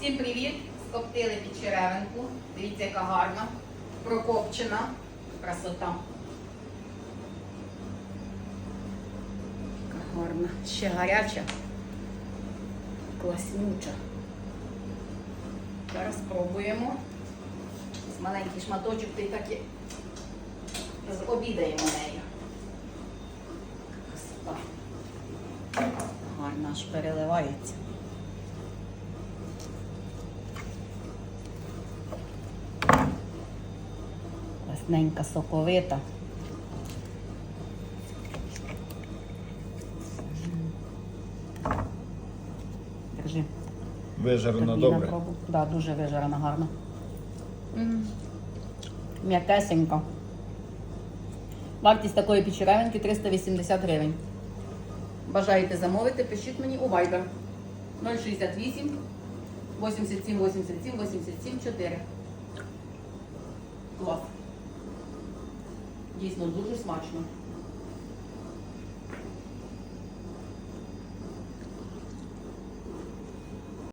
Всім привіт! Скоптили під черевинку. Дивіться, яка гарна, прокопчена. Красота. Яка гарна. Ще гаряча. Класнюча. Зараз спробуємо. Маленький шматочок, й так і обідаємо нею. Красота. Гарно аж переливається. Класненька, соковита. Держи. Вижарено Тобі на добре. пробу. Да, дуже вижарена, гарно. М'якесенько. Вартість такої печеревинки 380 гривень. Бажаєте замовити, пишіть мені у Viber 068 87 87 87 4. Клас. Дійсно дуже смачно.